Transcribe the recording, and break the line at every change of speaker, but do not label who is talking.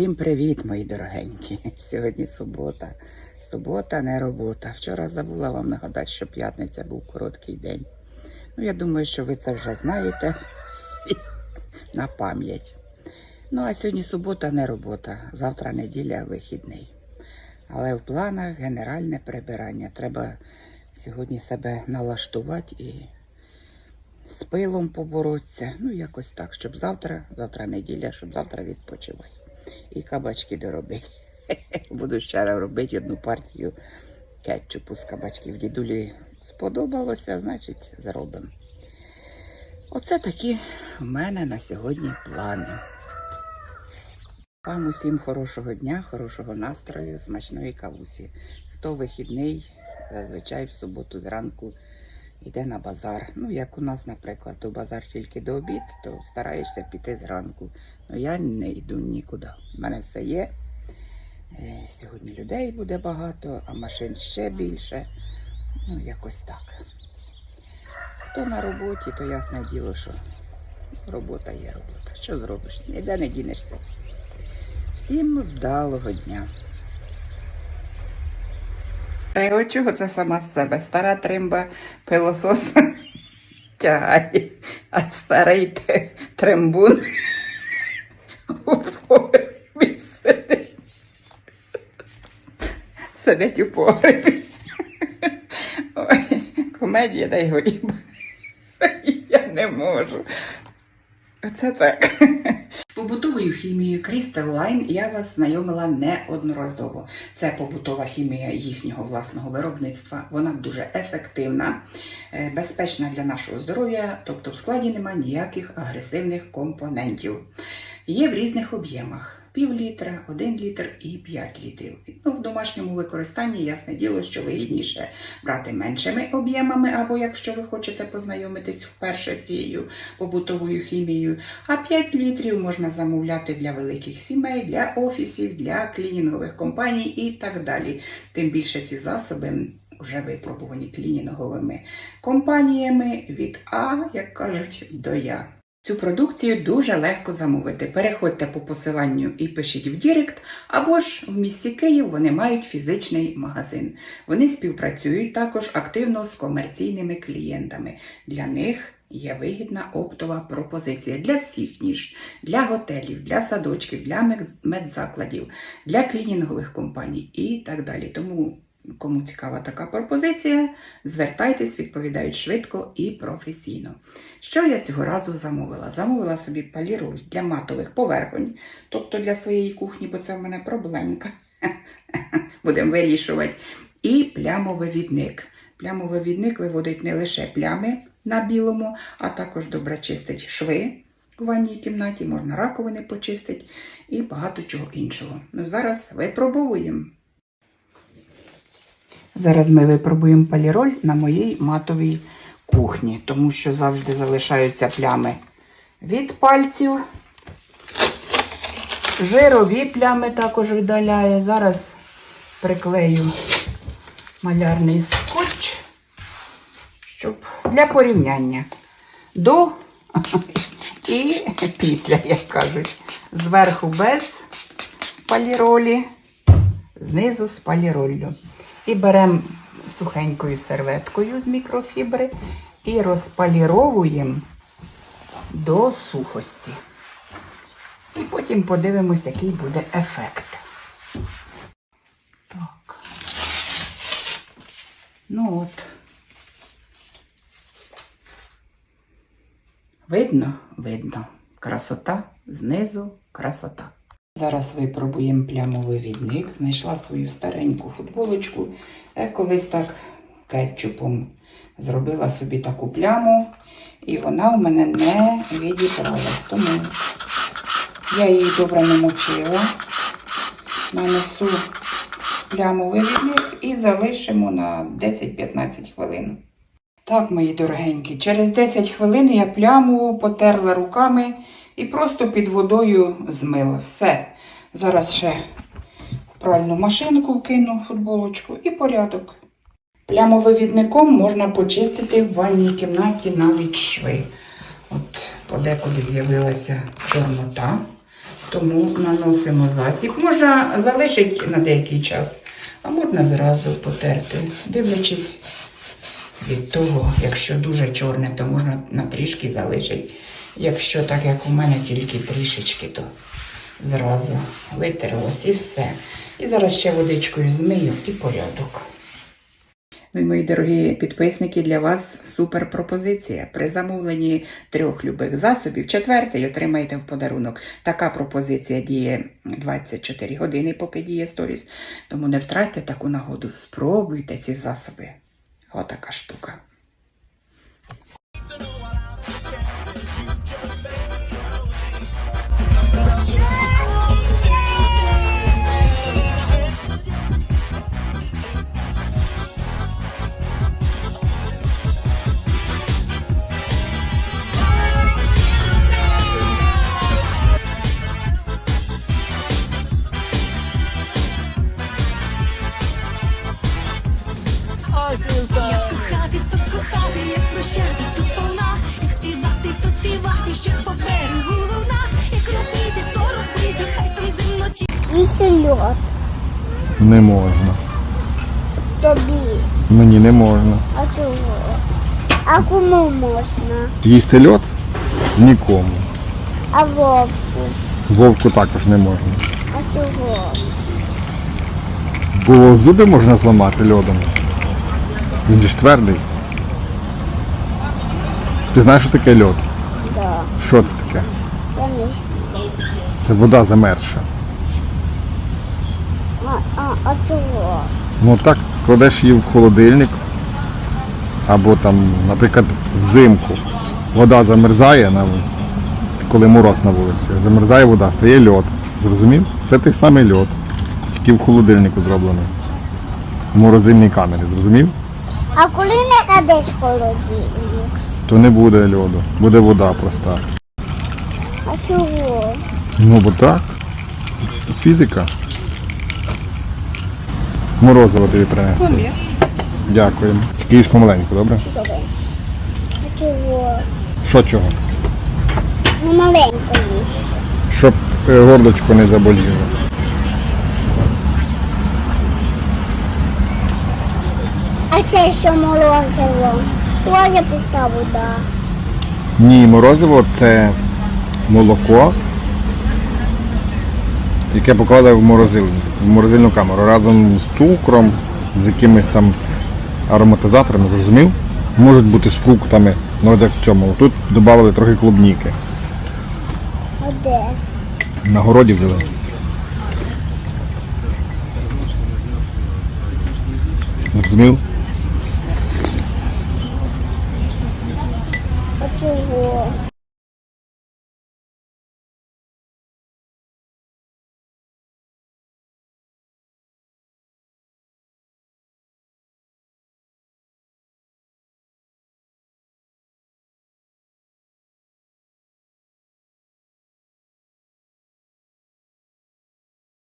Всім привіт, мої дорогенькі. Сьогодні субота. Субота, не робота. Вчора забула вам нагадати, що п'ятниця був короткий день. Ну, я думаю, що ви це вже знаєте всі на пам'ять. Ну, а сьогодні субота, не робота. Завтра неділя, вихідний. Але в планах генеральне прибирання. Треба сьогодні себе налаштувати і з пилом поборотися. Ну, якось так, щоб завтра, завтра неділя, щоб завтра відпочивати. І кабачки доробити. Буду ще раз робити одну партію кетчупу з кабачків. Дідулі сподобалося, значить, зробимо. Оце такі в мене на сьогодні плани. Вам усім хорошого дня, хорошого настрою, смачної кавусі. Хто вихідний, зазвичай в суботу зранку йде на базар. Ну, як у нас, наприклад, то базар тільки до обід, то стараєшся піти зранку. Ну я не йду нікуди. У мене все є. Е, Сьогодні людей буде багато, а машин ще більше. Ну, якось так. Хто на роботі, то ясне діло, що робота є робота. Що зробиш? Ніде не дінешся. Всім вдалого дня. Чого це сама з себе? Стара тримба пилосос тягає, а старий трембун у погребі сидить. Сидить у погребі. Ой, комедія дай годі. Я не можу. Оце так. Побутовою хімією Crystal Line я вас знайомила неодноразово. Це побутова хімія їхнього власного виробництва. Вона дуже ефективна, е, безпечна для нашого здоров'я, тобто в складі немає ніяких агресивних компонентів. Є в різних об'ємах. Пів літра, 1 літр і 5 літрів. Ну, в домашньому використанні ясне діло, що вигідніше брати меншими об'ємами, або якщо ви хочете познайомитись вперше з цією побутовою хімією. А 5 літрів можна замовляти для великих сімей, для офісів, для клінінгових компаній і так далі. Тим більше ці засоби вже випробувані клінінговими компаніями від А, як кажуть, до Я. Цю продукцію дуже легко замовити. Переходьте по посиланню і пишіть в Дірект, або ж в місті Київ вони мають фізичний магазин. Вони співпрацюють також активно з комерційними клієнтами. Для них є вигідна оптова пропозиція для всіх ніж, для готелів, для садочків, для медзакладів, для клінінгових компаній і так далі. Тому Кому цікава така пропозиція, звертайтесь, відповідають швидко і професійно. Що я цього разу замовила? Замовила собі паліроль для матових поверхонь, тобто для своєї кухні, бо це в мене проблемка. Будемо вирішувати. І плямовивідник. Плямовивідник виводить не лише плями на білому, а також добре чистить шви у ванній кімнаті, можна раковини почистити і багато чого іншого. Ну, зараз випробовуємо. Зараз ми випробуємо поліроль на моїй матовій кухні, тому що завжди залишаються плями від пальців. Жирові плями також видаляє. Зараз приклею малярний скотч, щоб для порівняння до і після, як кажуть. Зверху без поліролі, знизу з поліроллю. І беремо сухенькою серветкою з мікрофібри і розпаліровуємо до сухості. І потім подивимось, який буде ефект. Так. Ну от. Видно? Видно. Красота знизу красота. Зараз випробуємо плямовий відник. Знайшла свою стареньку футболочку. Я колись так кетчупом зробила собі таку пляму, і вона у мене не відібралась. Тому я її добре намочила, нанесу плямовий відник і залишимо на 10-15 хвилин. Так, мої дорогенькі, через 10 хвилин я пляму потерла руками і просто під водою змила. Все. Зараз ще в пральну машинку вкину футболочку і порядок. Плямовивідником можна почистити в ванній кімнаті навіть шви. От подекуди з'явилася чорнота. Тому наносимо засіб. Можна залишити на деякий час, а можна зразу потерти, дивлячись від того, якщо дуже чорне, то можна на трішки залишити. Якщо так, як у мене, тільки трішечки, то зразу витерлось і все. І зараз ще водичкою змию і порядок. Ну і мої дорогі підписники, для вас супер пропозиція. При замовленні трьох любих засобів, четвертий отримаєте в подарунок. Така пропозиція діє 24 години, поки діє сторіс. Тому не втратьте таку нагоду. Спробуйте ці засоби. Отака штука.
Співати, що по берегу луна, як робити, то робити, хай там зимночі.
Їсти льод
Не можна.
тобі.
Мені не можна.
А чого? А кому можна?
Їсти льод нікому.
А вовку?
Вовку також не можна.
А чого?
Бо зуби можна зламати льодом. Він же ж твердий. Ти знаєш, що таке льод? Що це таке? Це вода замерзша.
А, а, а чого?
Ну так, кладеш її в холодильник. Або там, наприклад, взимку. Вода замерзає, коли мороз на вулиці. Замерзає вода, стає льод. Зрозумів? Це той самий льод, який в холодильнику зроблений. В морозильній камері, зрозумів?
А коли не кладеш в холодильник?
То не буде льоду, буде вода проста.
А чого?
Ну бо так. Фізика. Морозиво тобі принесли. Дякуємо. Тільки їж помаленьку, добре?
Добре. А чого?
Що чого?
Ну маленько їсти.
Щоб е, горлочко не заболіло.
А це що морозиво? Тоже пуста вода.
Ні, морозиво це молоко, яке поклали в морозильну, в морозильну камеру разом з цукром, з якимись там ароматизаторами, зрозумів? Можуть бути з фруктами, ну як в цьому. Тут додали трохи клубніки.
А де?
На городі взяли. Зрозумів?
А чого?